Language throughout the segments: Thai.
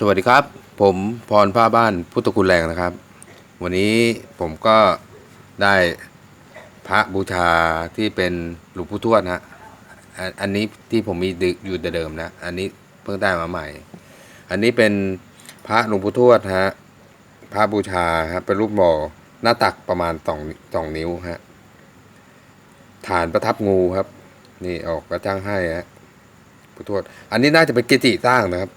สวัสดีครับ ผมพรผ้าบ้านพุทธคุณแรงนะครับ วันนี้ผมก็ได้พระบูชาที่เป็นหลวงปู่ทวดนะฮะอันนี้ที่ผมมีอยู่แต่เดิมนะ อันนี้เพิ่งได้มาใหม่ อันนี้เป็นพระหลวงปู่ทวดฮะพระบูชาครับเป็นรูปหล่อหน้าตักประมาณสองสองนิ้วฮะฐานประทับงูครับ นี่ออกกระจ้างให้ฮะปู่ทวดอันนี้น่าจะเป็นเกจิสร้างนะครับ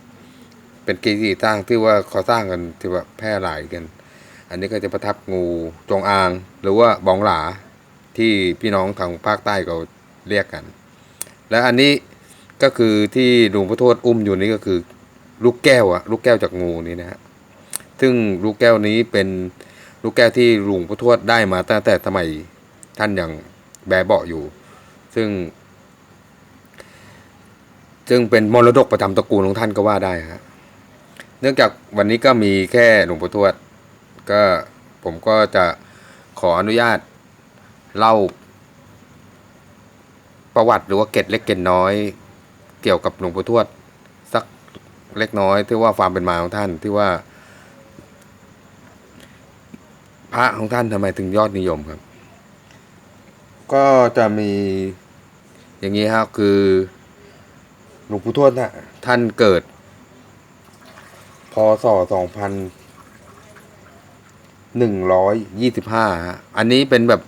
เป็นเกจิสร้างที่ว่าเขาสร้างกันที่ว่าแพร่หลายกัน อันนี้ก็จะประทับงูจงอาง หรือว่าบองหลาที่พี่น้องทางภาคใต้เขาเรียกกัน และอันนี้ก็คือที่หลวงพ่อโทษอุ้มอยู่นี่ก็คือลูกแก้วอะลูกแก้วจากงูนี่นะฮะซึ่งลูกแก้วนี้เป็นลูกแก้วที่หลวงพ่อทวดได้มาตั้งแต่สมัยท่านยังแบเบาะอยู่ ซึ่ง ซึ่งเป็นมรดกประจำตระกูลของท่านก็ว่าได้ฮะ เนื่องจากวันนี้ก็มีแค่หลวงปู่ทวด ก็ผมก็จะขออนุญาตเล่า ประวัติหรือว่าเกร็ดเล็กเกร็ดน้อย เกี่ยวกับหลวงปู่ทวด สักเล็กน้อยที่ว่าความเป็นมาของท่านที่ว่า พระของท่านทำไมถึงยอดนิยมครับ ก็จะมีอย่างนี้ครับคือหลวงปู่ทวดนะท่านเกิด ศสองพันหนึ่งร้อยยี่สิบห้าฮะอันนี้เป็นแบบ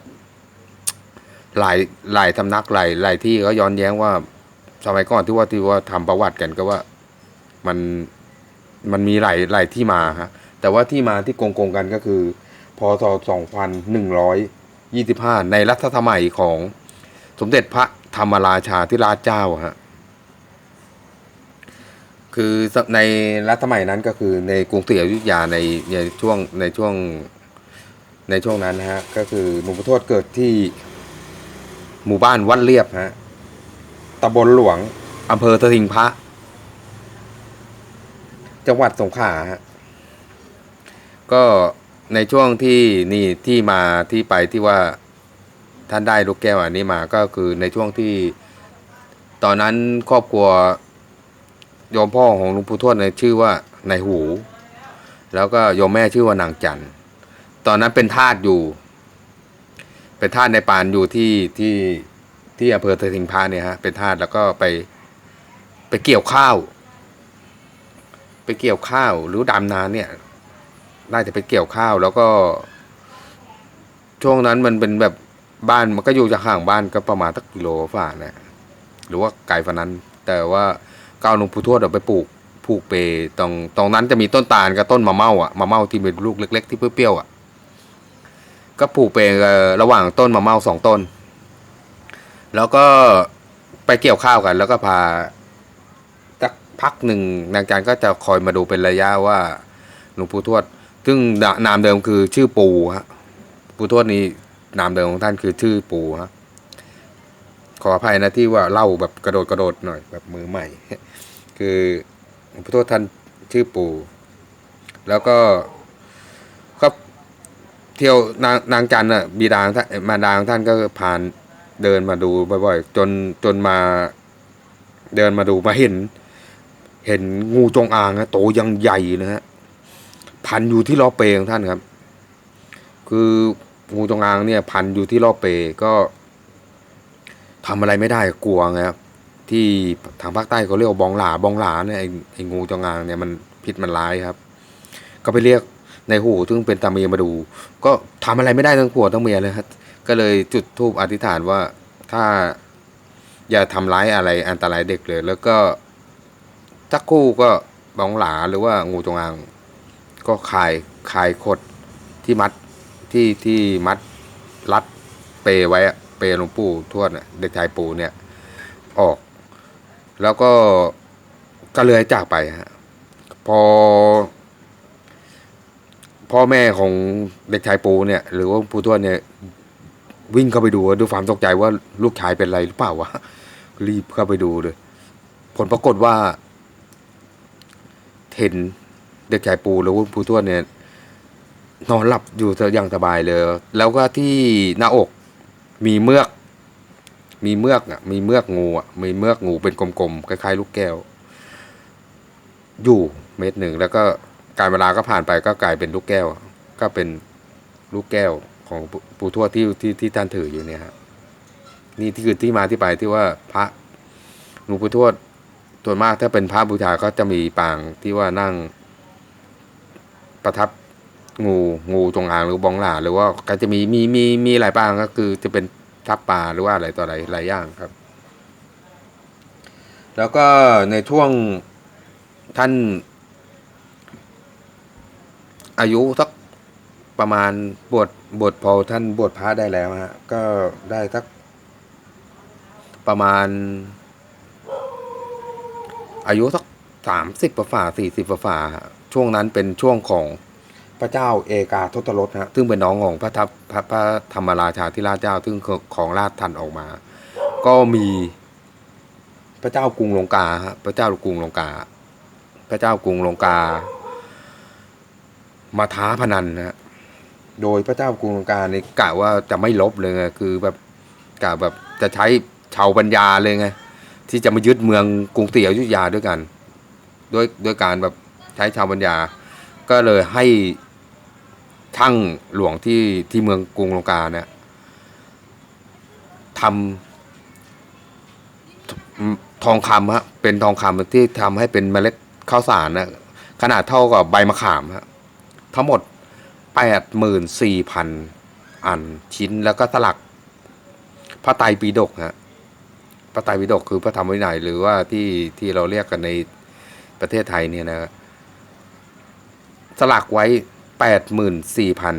หลายหลายสำนักหลายหลายที่เขาย้อนแย้งว่าสมัยก่อนที่ว่าที่ว่าทำประวัติกันก็ว่ามันมันมีหลายหลายที่มาฮะแต่ว่าที่มาที่โกงโกงกันก็คือพศสองพันหนึ่งร้อยยี่สิบห้าในรัชสมัยของสมเด็จพระธรรมราชาธิราชเจ้าฮะ คือในรัชสมัยนั้นก็คือในกรุงศรีอยุธยาในในช่วงในช่วงในช่วงนั้นนะฮะ ก็คือหลวงพ่อทวดเกิดที่หมู่บ้านวัดเรียบฮะตำบลหลวงอำเภอสถิงพระ จังหวัดสงขลาฮะก็ในช่วงที่นี่ที่มาที่ไปที่ว่าท่านได้ลูกแก้วอันนี้มาก็คือในช่วงที่ตอนนั้นครอบครัว โยมพ่อของหลวงปู่ทวดเนี่ยชื่อว่านายหู แล้วก็โยมแม่ชื่อว่านางจันตอนนั้นเป็นทาสอยู่ เป็นทาสในปานอยู่ที่ที่ที่อำเภอเทิงพาเนี่ยฮะเป็นทาสแล้วก็ไปไปเกี่ยวข้าว ไปเกี่ยวข้าวหรือดำนาเนี่ยน่าจะไปเกี่ยวข้าวแล้วก็ ช่วงนั้นมันเป็นแบบบ้านมันก็อยู่จากห่างบ้านก็ประมาณสักกิโลฝ่าเนี่ยหรือว่าไกลฝ่านั้น แต่ว่า ก็เอาหลวงปู่ทวดเอาไปปลูกปลูกเปตรงตรงนั้นจะมีต้นตาลกับต้นมะเม่าอะมะเม่าที่เป็นลูกเล็ก ๆ ที่เปรี้ยวๆอะก็ปลูกเประหว่างต้นมะเม่าสองต้น แล้วก็ไปเกี่ยวข้าวกัน แล้วก็พาสักพักหนึ่งนางจันก็จะคอยมาดูเป็นระยะว่าหลวงปู่ทวด ซึ่งนามเดิมคือชื่อปูฮะปู่ทวดนี้นามเดิมของท่านคือชื่อปูฮะ ขออภัยนะที่ว่าเล่าแบบกระโดดกระโดดหน่อยแบบมือใหม่ คือพ่อโทษท่านชื่อปู่ แล้วก็ก็เที่ยวนางนางจันน่ะบิดางมาดาของท่านก็ผ่านเดินมาดูบ่อยๆจนจนมาเดินมาดูมาเห็น เห็นงูจงอางนะโตยังใหญ่นะฮะพันอยู่ที่ล้อเปของท่านครับ คืองูจงอางเนี่ย พันอยู่ที่ล้อเปก็ ทำอะไรไม่ได้กลัวไงครับที่ทางภาคใต้เขาเรียกว่าบองหลาบองหลาเนี่ยไอ้งูจงอางเนี่ยมันพิษมันร้ายครับ ก็ไปเรียกในหูซึ่งเป็นตาเมียมาดู ก็ทำอะไรไม่ได้ทั้งผัวทั้งเมียเลยครับก็เลยจุดธูปอธิษฐานว่าถ้าอย่าทำร้ายอะไรอันตรายเด็กเลย แล้วก็สักคู่ก็บองหลาหรือว่างูจงอาง ก็คายคายขดที่มัดที่ที่มัดรัดเปไว้อะ เปรหลวงปู่ทวดน่ะเด็กชายปู่เนี่ย ออก แล้วก็ก็เลยจากไปฮะพอ พ่อแม่ของเด็กชายปูเนี่ย หรือว่าปู่ทวดเนี่ย วิ่งเข้าไปดูด้วยความตกใจว่าลูกชายเป็นอะไรหรือเปล่าวะรีบเข้าไปดูเลย ผลปรากฏว่าเห็นเด็กชายปูหรือว่าปู่ทวดเนี่ยนอนหลับอยู่อย่างสบายเลย แล้วก็ที่หน้าอก มีเมือก มีเมือกอะ มีเมือกงูอะ มีเมือกงูเป็นกลมๆคล้ายๆลูกแก้ว อยู่เม็ดหนึ่งแล้วก็การเวลาก็ผ่านไปก็กลายเป็นลูกแก้ว ก็เป็นลูกแก้วของปู่ทวดที่ที่ที่ท่านถืออยู่เนี่ยครับนี่ที่คือที่มาที่ไปที่ว่าพระหลวงปู่ทวดส่วนมากถ้าเป็นพระบูชาก็จะมีปางที่ว่านั่งประทับ งูงูจงอางหรือบองหลาหรือว่าก็จะมีมีมีมีหลายปางก็คือจะเป็นทับปลาหรือว่าอะไรต่ออะไรหลายอย่างครับ แล้วก็ในช่วงท่านอายุสักประมาณบวชบวชพอท่านบวชพระได้แล้วฮะก็ได้สักประมาณ อายุสักสามสิบประฝ่าสี่สิบประฝ่าช่วงนั้นเป็นช่วงของ พระเจ้าเอกาทศรสฮะซึ่งเป็นน้องของพระทัพพระพระธรรมราชาธิราชเจ้าซึ่งของราชทันออกมา ก็มีพระเจ้ากรุงลงกาฮะพระเจ้ากรุงลงกา พระเจ้ากรุงลงกา มาท้าพนันนะฮะโดยพระเจ้ากรุงลงกาเนี่ยกะว่าจะไม่ลบเลยไงคือแบบกะแบบจะใช้ชาวปัญญาเลยไงที่จะมายึดเมืองกรุงศรีอยุธยาด้วยกัน ด้วยด้วยการแบบใช้ชาวปัญญา ก็เลยให้ ช่างหลวงที่ที่เมืองกรุงลงกาเนี่ยทำทองคำฮะเป็นทองคำที่ทำให้เป็นเมล็ดข้าวสารนะขนาดเท่ากับใบมะขามฮะทั้งหมดแปดหมื่นสี่พันอันชิ้นแล้วก็สลักพระไตรปิฎกฮะพระไตรปิฎกคือพระธรรมวินัยหรือว่าที่ที่เราเรียกกันในประเทศไทยเนี่ยนะสลักไว้ แปดหมื่นสี่พัน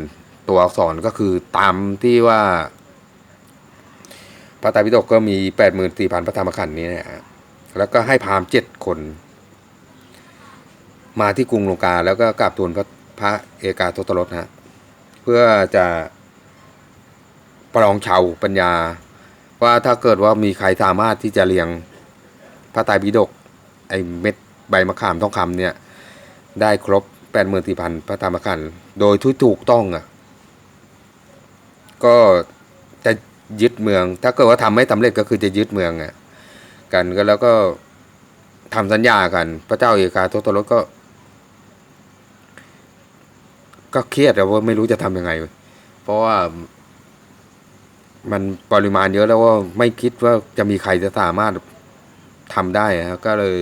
ตัวอักษรก็คือตามที่ว่า พระไตรปิฎกก็มีแปดหมื่นสี่พันพระธรรมขันธ์นี้นะฮะแล้วก็ให้พามเจ็ดคน มาที่กรุงลงกา แล้วก็กราบทูลพระพระเอกาทศรสนะฮะเพื่อจะประลองชาวปัญญา ว่าถ้าเกิดว่ามีใครสามารถที่จะเรียงพระไตรปิฎกไอเม็ดใบมะขามทองคำเนี่ย ได้ครบ แปดหมื่นสี่พันพระธรรมขันธ์โดยที่ถูกต้องอะ ก็จะยึดเมือง ถ้าเกิดว่าทำไม่สำเร็จก็คือจะยึดเมืองอะกันก็แล้วก็ทำสัญญากัน พระเจ้าเอกาทศรสก็ ก็เครียดแต่ว่าไม่รู้จะทำยังไง เพราะว่ามันปริมาณเยอะแล้วว่าไม่คิดว่าจะมีใครจะสามารถทำได้ฮะก็เลย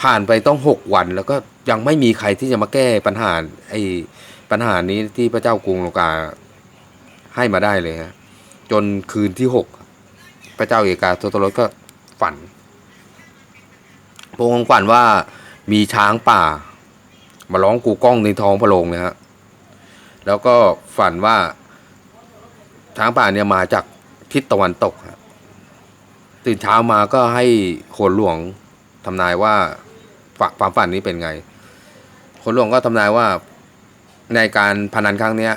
ผ่านไปต้องหกวันแล้วก็ ยังไม่มีใครที่จะมาแก้ปัญหาไอ้ปัญหานี้ที่พระเจ้ากรุงโลกาให้มาได้เลยฮะจนคืนที่หกพระเจ้าเอกาทศรสก็ฝันพระองค์ฝันว่ามีช้างป่า มาร้องกูก้องในท้องพระโรงเนี่ยฮะแล้วก็ฝันว่าช้างป่าเนี่ยมาจากทิศตะวันตกฮะตื่นเช้ามาก็ให้โขนหลวงทำนายว่าความฝันนี้เป็นไง โขนหลวงก็ทำนายว่าในการพนันครั้งเนี้ย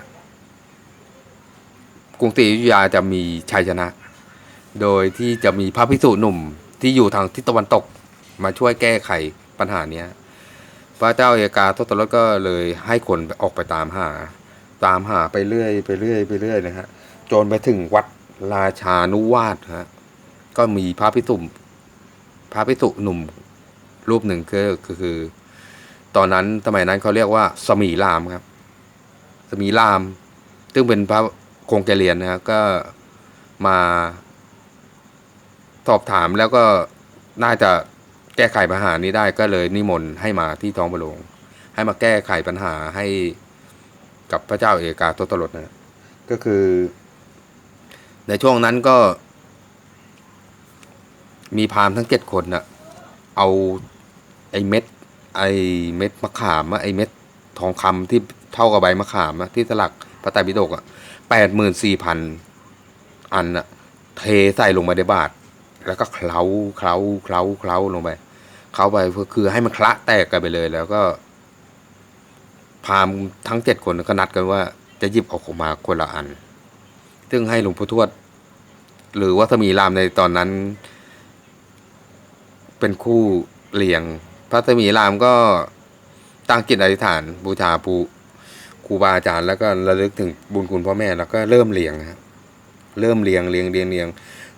กรุงศรีอยุธยาจะมีชัยชนะ โดยที่จะมีพระพิสุหนุ่มที่อยู่ทางทิศตะวันตกมาช่วยแก้ไขปัญหาเนี้ย พระเจ้าเอกาทศรสก็เลยให้คนออกไปตามหา ตามหาไปเรื่อยไปเรื่อยไปเรื่อยนะฮะจนไปถึงวัดราชานุวาสฮะก็มีพระพิสุพระพิสุหนุ่มรูปหนึ่งก็คือคือ ตอนนั้นสมัยนั้นเขาเรียกว่าสมีรามครับ สมีราม ซึ่งเป็นพระคงแกเรียนนะฮะก็มาสอบถามแล้วก็น่าจะแก้ไขปัญหานี้ได้ก็เลยนิมนต์ให้มาที่ท้องพระโรงให้มาแก้ไขปัญหาให้กับพระเจ้าเอกาทศรสนะก็คือ ในช่วงนั้นก็ มีพามทั้งเจ็ดคนน่ะ เอาไอ้เม็ด ไอเม็ดมะขามอะไอเม็ดทองคำที่เท่ากับใบมะขามอะที่สลักพระไตรปิฎกอะแปดหมื่นสี่พันอันอะเทใส่ลงไปในบาทแล้วก็เคล้าเคล้าเคล้าเคล้าลงไปเคล้าไปคือให้มันคละแตกกันไปเลย แล้วก็ พามทั้งเจ็ดคนก็นัดกันว่า จะหยิบออกมาคนละอัน ซึ่งให้หลวงพ่อทวด หรือว่าสมีรามในตอนนั้น เป็นคู่เลี้ยง พระสมีรามก็ตั้งจิตอธิษฐาน บูชาภูครูบาอาจารย์แล้วก็ระลึกถึงบุญคุณพ่อแม่แล้วก็เริ่มเลี้ยงฮะเริ่มเลี้ยงเลี้ยงเลี้ยงเลี้ยง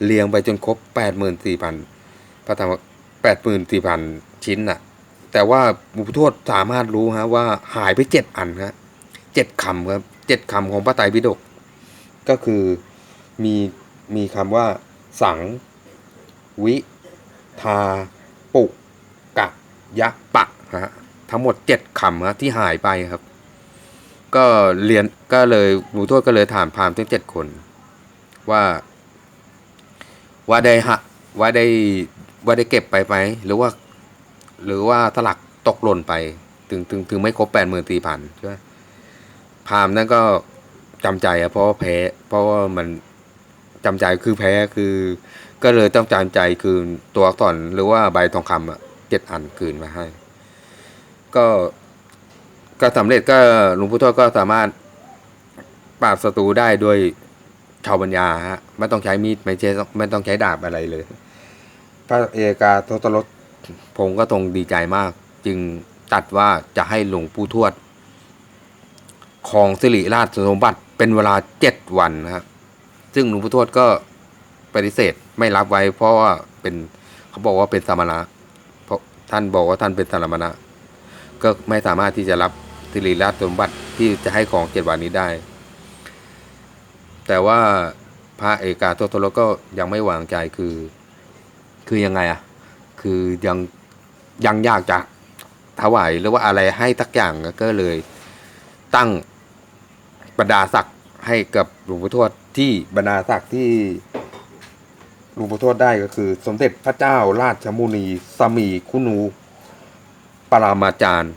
เลี้ยงไปจนครบแปดหมื่นสี่พันพระธรรมแปดหมื่นสี่พันชิ้นน่ะ แต่ว่าหลวงปู่ทวดสามารถรู้ฮะว่าหายไปเจ็ดอันฮะเจ็ดคำครับเจ็ดคำของพระไตรปิฎกก็คือมีมีคำว่าสังวิทา ปุกะยะปะฮะทั้งหมดเจ็ดคำฮะที่หายไปครับ ก็เรียนก็เลยหลวงปู่ทวดก็เลยถามพรามทั้งเจ็ดคน ว่า ว่าได้ฮะว่าได้ว่าได้เก็บไปไหมหรือว่า หรือว่าสลักตกหล่นไป ถึงถึงถึงไม่ครบแปดหมื่นสี่พันใช่ไหมพามนั่นก็จำใจอะเพราะว่าแพ้ เพราะว่ามันจำใจคือแพ้คือ ก็เลยต้องจำใจคือตัวอักษรหรือว่าใบทองคำอะ เจ็ดอันคืนมาให้ ก็ก็สำเร็จก็หลวงพ่อทวดก็สามารถปราบศัตรูได้ด้วยชาวปัญญาฮะไม่ต้องใช้มีดไม่ใช่ไม่ต้องใช้ดาบอะไรเลย พระเอกาทศรสผมก็ตรงดีใจมาก จึงตัดว่าจะให้หลวงปู่ทวด ของสิริราชสมบัติเป็นเวลาเจ็ดวันนะครับซึ่งหลวงปู่ทวดก็ปฏิเสธไม่รับไว้เพราะว่าเป็นเขาบอกว่าเป็นสมณะเพราะ ท่านบอกว่าท่านเป็นสมณะ ก็ไม่สามารถที่จะรับสิริราชสมบัติที่จะให้ของเจ็ดวันนี้ได้ แต่ว่าพระเอกาทศรสก็ยังไม่วางใจคือ คือยังไงอะคือยังยังอยากจะถวายหรือว่าอะไรให้ทักอย่างก็เลยตั้งบรรดาศักดิ์ให้กับหลวงปู่ทวดที่บรรดาศักดิ์ที่ หลวงปู่ทวดได้ก็คือ สมเด็จพระเจ้าราชมุนีสมีคุณูปรามาจารย์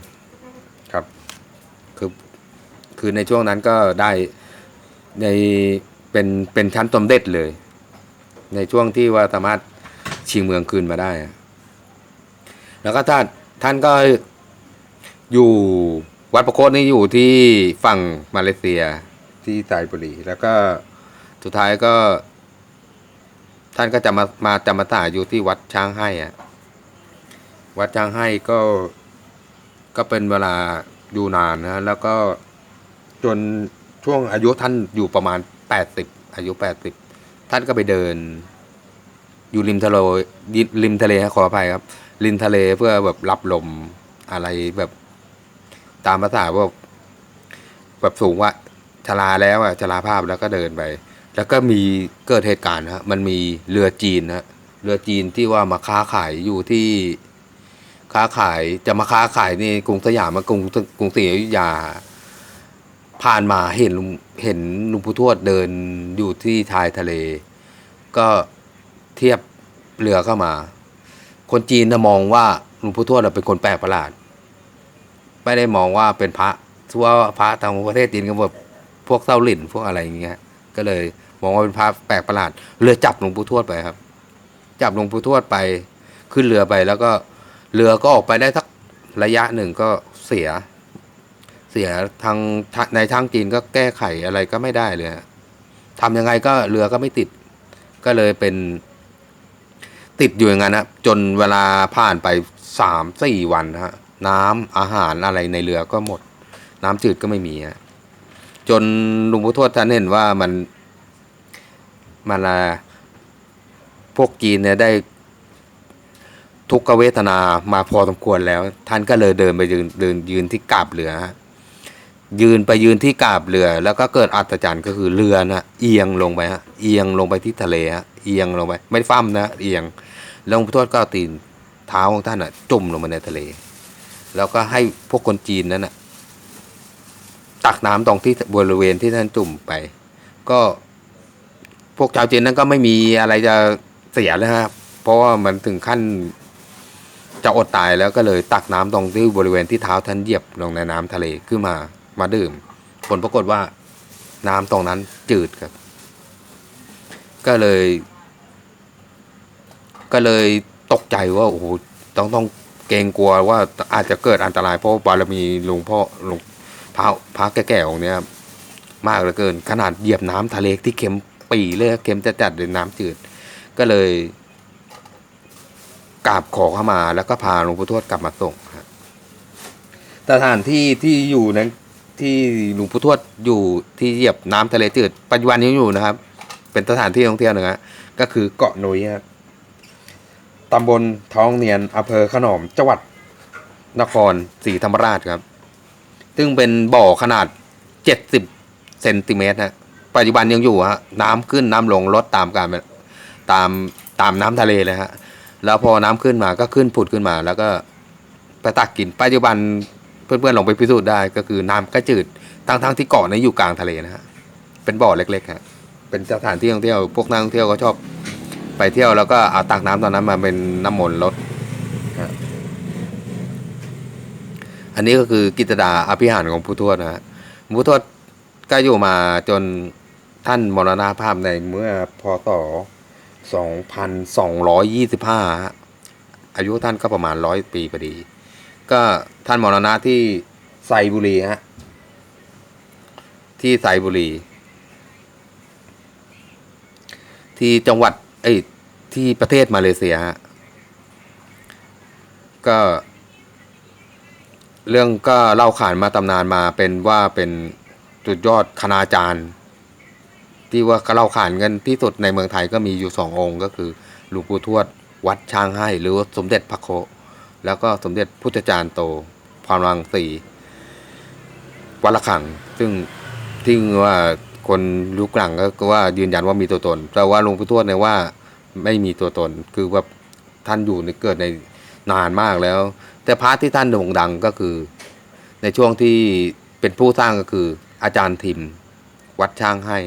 ครับ คือคือในช่วงนั้นก็ได้ในเป็นเป็นชั้นสมเด็จเลย ในช่วงที่ว่าสามารถชิงเมืองคืนมาได้อะแล้วก็ท่านท่านก็อยู่วัดประโคตนี่อยู่ที่ฝั่งมาเลเซียที่ไซบุรีแล้วก็สุดท้ายก็ ท่านก็จะมามาจำมาตาอยู่ที่วัดช้างให้อะวัดช้างให้ก็ก็เป็นเวลาอยู่นานนะแล้วก็จนช่วงอายุท่านอยู่ประมาณแปดสิบอายุแปดสิบท่านก็ไปเดิน อยู่ริมทะเลริมทะเลขออภัยครับ ริมทะเลเพื่อแบบรับลมอะไรแบบตามภาษาว่าแบบสูงว่าชลาแล้วอะชลาภาพแล้วก็เดินไป แล้วก็มีเกิดเหตุการณ์ฮะมันมีเรือจีนฮะเรือจีนที่ว่ามาค้าขายอยู่ที่ค้าขายจะมาค้าขายในกรุงสยามมากรุงกรุงศรีอยุธยา ผ่านมาเห็นเห็นลุงพุทวดเดินอยู่ที่ชายทะเล ก็เทียบเรือเข้ามา คนจีนนะมองว่าลวงพ่อทวดเป็นคนแปลกประหลาด ไม่ได้มองว่าเป็นพระทั่วาพระทางประเทศจีนก็แบบพวกเส้าหลินพวกอะไรอย่างเงี้ยก็เลย มองว่าเป็นพระแปลกประหลาดเลยจับหลวงปู่ทวดไปครับ จับหลวงปู่ทวดไปขึ้นเรือไปแล้วก็เรือก็ออกไปได้สักระยะหนึ่งก็เสีย เสียทางในทางจีนก็แก้ไขอะไรก็ไม่ได้เลยฮะทำยังไงก็เรือก็ไม่ติด ก็เลยเป็นติดอยู่อย่างนั้นนะจนเวลาผ่านไปสามสี่วันนะฮะน้ำอาหารอะไรในเรือก็หมด น้ำจืดก็ไม่มีฮะจนลุงพุทวดท่านเห็นว่ามัน มันอะพวกจีนเนี่ยได้ทุกเวทนามาพอสมควรแล้ว ท่านก็เลยเดินไปยืนเดินยืนที่กาบเรือฮะยืนไปยืนที่กาบเรือ แล้วก็เกิดอัศจรรย์ก็คือเรือนะเอียงลงไปฮะเอียงลงไปที่ทะเลฮะเอียงลงไป ไม่ฟั่มนะเอียงแล้วหลวงพ่อทวดก็ตีนเท้าของท่านอะจุ่มลงไปในทะเล แล้วก็ให้พวกคนจีนนั้นอะตักน้ำตรงที่บริเวณที่ท่านจุ่มไป ก็ พวกชาวจีนนั้นก็ไม่มีอะไรจะเสียแล้วครับ เพราะว่ามันถึงขั้นจะอดตายแล้วก็เลยตักน้ำตรงที่บริเวณที่เท้าท่านเหยียบลงในน้ำทะเลขึ้นมามาดื่ม ผลปรากฏว่าน้ำตรงนั้นจืดครับ ก็เลย ก็เลยตกใจว่าโอ้โหต้องต้องเกรงกลัวว่าอาจจะเกิดอันตรายเพราะบารมีหลวงพ่อหลวงพระพระแก่ๆองค์เนี้ยมากเหลือเกิน ขนาดเหยียบน้ำทะเลที่เค็ม ปีเลยเค็มจะจัดๆเลยน้ำจืด ก็เลยกราบขอเข้ามา แล้วก็พาหลวงพ่ทวดกลับมาส่งครับสถานที่ที่อยู่นั้นที่หลวงพ่ทวดอยู่ที่เหยียบน้ำทะเลจืดปัจจุบันยังอยู่นะครับ เป็นสถานที่ท่องเที่ยวหนึ่งฮะก็คือเกาะนุยครับตำบลท้องเนียนอำเภอขนอมจังหวัดนครศรีธรรมราชครับ ซึ่งเป็นบ่อขนาดเจ็ดสิบเซนติเมตรฮะ ปัจจุบันยังอยู่ฮะน้ำขึ้นน้ำลงลดตามการตามตามน้ำทะเลเลยฮะแล้วพอน้ำขึ้นมาก็ขึ้นผุดขึ้นมา แล้วก็ไปตักกินปัจจุบันเพื่อนๆลงไปพิสูจน์ได้ก็คือน้ำก็จืดทั้งทั้งๆที่เกาะนี้อยู่กลางทะเลนะฮะเป็นบ่อเล็กๆฮะเป็นสถานที่ท่องเที่ยวพวกนักท่องเที่ยวก็ชอบไปเที่ยวแล้วก็เอาตักน้ำตอนนั้นมาเป็นน้ำมนต์รดฮะอันนี้ก็คือกิจดาอภิหารของผู้ทวดนะฮะผู้ทวดก็อยู่มาจน ท่านมรณภาพในเมื่อพศ 2,225 อายุท่านก็ประมาณร้อยปีพอดี ก็ท่านมรณะที่ไซบุรีฮะ ที่ไซบุรี ที่จังหวัดเอ้ที่ประเทศมาเลเซียฮะ ก็ เรื่องก็เล่าขานมาตำนานมาเป็นว่าเป็นจุดยอดคณาจารย์ ที่ว่าเล่าขานกันที่สุดในเมืองไทยก็มีอยู่สององค์ ก็คือหลวงปู่ทวดวัดช้างให้หรือว่าสมเด็จพระโค แล้วก็สมเด็จพุทธจารย์โตพรวังสีวัดละขัง ซึ่งที่ว่าคนรู้กลังก็ว่ายืนยันว่ามีตัวตน แต่ว่าหลวงปู่ทวดเนี่ยว่าไม่มีตัวตน คือว่าท่านอยู่ในเกิดในนานมากแล้ว แต่พระที่ท่านโด่งดังก็คือ ในช่วงที่เป็นผู้สร้างก็คืออาจารย์ทิม วัดช่างให้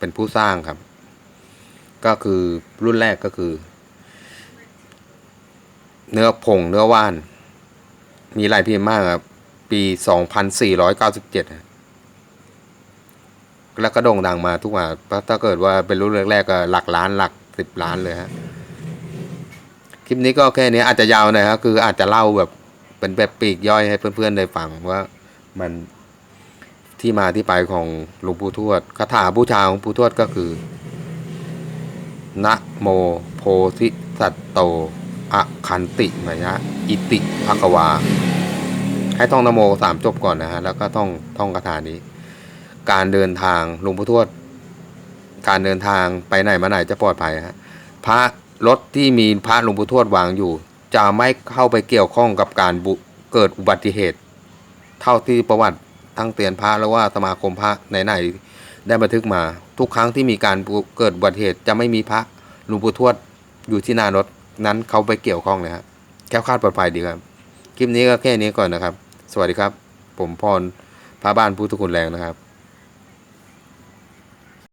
เป็นผู้สร้างครับ ก็คือรุ่นแรกก็คือ เนื้อผงเนื้อว่าน มีลายพิมพ์มากครับ ปีสองพันสี่ร้อยเก้าสิบเจ็ดแล้วก็โด่งดังมาทุกมาถ้าเกิดว่าเป็นรุ่นแรกๆก็หลักล้านหลักสิบล้านเลยฮะคลิปนี้ก็แค่นี้อาจจะยาวหน่อยครับคืออาจจะเล่าแบบเป็นแบบปีกย่อยให้เพื่อนๆได้ฟังว่ามัน ที่มาที่ไปของหลวงปู่ทวดคาถาบูชาของปู่ทวดก็คือนะโมโพธิสัตโตอะคันติมยะอิติภะกวา ให้ท่องนโมสามจบก่อนนะฮะแล้วก็ท่องท่องคาถานี้ การเดินทางหลวงปู่ทวด การเดินทางไปไหนมาไหนจะปลอดภัยฮะพระรถที่มีพระหลวงปู่ทวดวางอยู่ จะไม่เข้าไปเกี่ยวข้องกับการบุเกิดอุบัติเหตุ เท่าที่ประวัติ ทั้งเตือนพระแล้วว่าสมาคมพระไหนๆได้บันทึกมา ทุกครั้งที่มีการเกิดอุบัติเหตุจะไม่มีพระหลวงปู่ทวดอยู่ที่หน้ารถนั้นเขาไปเกี่ยวข้องเลยครับแค่คาดปลอดภัยดีครับ คลิปนี้ก็แค่นี้ก่อนนะครับ สวัสดีครับ ผมพรพระบ้านผู้ทุกคนแรงนะครับ